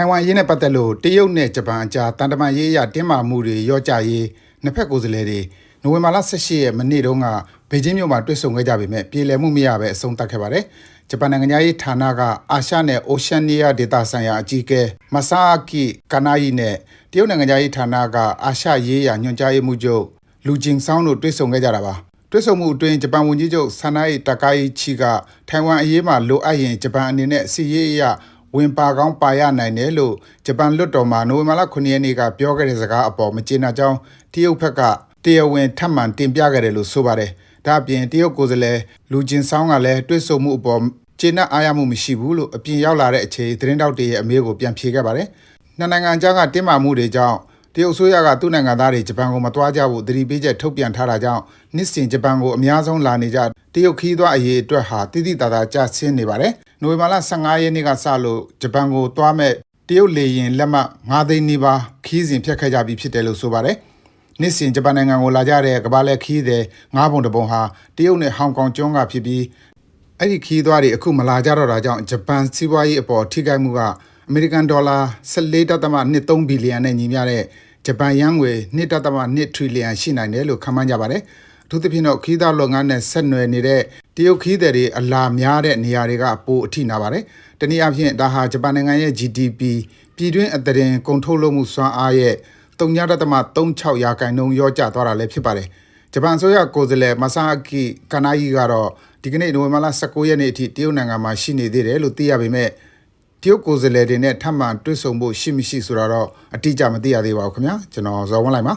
ထိုင်ဝမ်အရေးနဲ့ပတ်သက်လို့တရုတ်နဲ့ဂျပန်အကြားတန်တမာရေးအရတင်းမာမှုတွေရော့ကျရေးနှစ်ဖက်ကိုယ်စားလှယ်တွေနိုဝင်ဘာလ18ရက်မနေ့တုန်းကဘေကျင်းမြို့မှာတွေ့ဆုံခဲ့ကြပေမဲ့ပြေလည်မှုမရဘဲအဆုံးသတ်ခဲ့ပါတယ်။ဂျပန်နိုင်ငံသားရေးဌာနကအာရှနဲ့အိုရှန်နီးယားဒေသဆိုင်ရာအကြီးအကဲမဆာကီကာနာယီနဲ့တရုတ်နိုင်ငံသားရေးဌာနကအာရှရေးရာညွှန်ကြားရေးမှူးချုပ်လူဂျင်ဆောင်တို့တွေ့ဆုံခဲ့ကြတာပါ။တွေ့ဆုံမှုအတွင်းဂျပန်ဝန်ကြီးချုပ်ဆန်နိုက်တကာယီချီကထိုင်ဝမ်အရေးမှာလိုအပ်ရင်ဂျပန်အနေနဲ့စီရေးအရ ဝင်ပါကောင်းပါရနိုင်တယ်လို့ဂျပန်လွတ်တော်မှာနိုဝင်ဘာလ9ရက်နေ့ကပြောခဲ့တဲ့စကားအပေါ်မကျေနပ်ကြောင်းတရုတ်ဘက်ကတရားဝင်ထပ်မံတင်ပြခဲ့တယ်လို့ဆိုပါတယ်။ဒါ့အပြင်တရုတ်ကိုယ်စားလှယ်လူဂျင်ဆောင်ကလည်းတွေ့ဆုံမှုအပေါ်ကျေနပ်အားရမှုမရှိဘူးလို့အပြင်ရောက်လာတဲ့အချိန်သတင်းတောက်တွေရဲ့အမေးကိုပြန်ဖြေခဲ့ပါတယ်။နှစ်နိုင်ငံကြားကတင်းမာမှုတွေကြောင့်တရုတ်ဆိုရကသူ့နိုင်ငံသားတွေဂျပန်ကိုမသွားကြဘူးသတိပေးချက်ထုတ်ပြန်ထားတာကြောင့်နှစ်စဉ်ဂျပန်ကိုအများဆုံးလာနေကြတရုတ်ခီးသွားအရေးအတွက်ဟာတိတိတသာကျဆင်းနေပါတယ်။ နိုဝင်ဘာလ15ရက်နေ့ကစလို့ဂျပန်ကိုသွားမဲ့တရုတ်လေယာဉ်လက်မှတ်9သိန်းနီးပါးခီးစဉ်ဖြတ်ခဲ့ကြပြီးဖြစ်တယ်လို့ဆိုပါတယ်။နှစ်စဉ်ဂျပန်နိုင်ငံကိုလာကြတဲ့ကမ္ဘာလဲခီးတဲ့ငါးပုံတပုံဟာတရုတ်နဲ့ဟောင်ကောင်ကျွန်းကဖြစ်ပြီးအဲ့ဒီခီးသွားတွေအခုမလာကြတော့တာကြောင့်ဂျပန်စီးပွားရေးအပေါ်ထိခိုက်မှုကအမေရိကန်ဒေါ်လာ14.3ဘီလီယံနဲ့ညီမျှတဲ့ဂျပန်ယန်းငွေ1.2ထရီလီယံရှိနိုင်တယ်လို့ခန့်မှန်းကြပါတယ်။ အထူးသဖြင့်တော့ခီးသားလုပ်ငန်းနဲ့ဆက်နွယ်နေတဲ့တရုတ်ခီးသည်တွေအလာများတဲ့နေရာတွေကပိုအထိနာပါတယ်။တနည်းအားဖြင့်ဒါဟာဂျပန်နိုင်ငံရဲ့ GDP ပြည်တွင်းအသားတင်ကုန်ထုတ်လုပ်မှုစွမ်းအားရဲ့3.36ရာခိုင်နှုန်းရောကျသွားတာလည်းဖြစ်ပါတယ်။ဂျပန်ဆိုရကိုယ်စားလှယ်မဆာကီကာနာယီကတော့ဒီကနေ့နိုဝင်ဘာလ19ရက်နေ့အထိတရုတ်နိုင်ငံမှာရှိနေသေးတယ်လို့သိရပေမဲ့တရုတ်ကိုယ်စားလှယ်တွေနဲ့ထပ်မံတွေ့ဆုံဖို့ရှိမရှိဆိုတာတော့အတိအကျမသိရသေးပါဘူးခင်ဗျာကျွန်တော်ဇော်ဝန်းလိုက်ပါ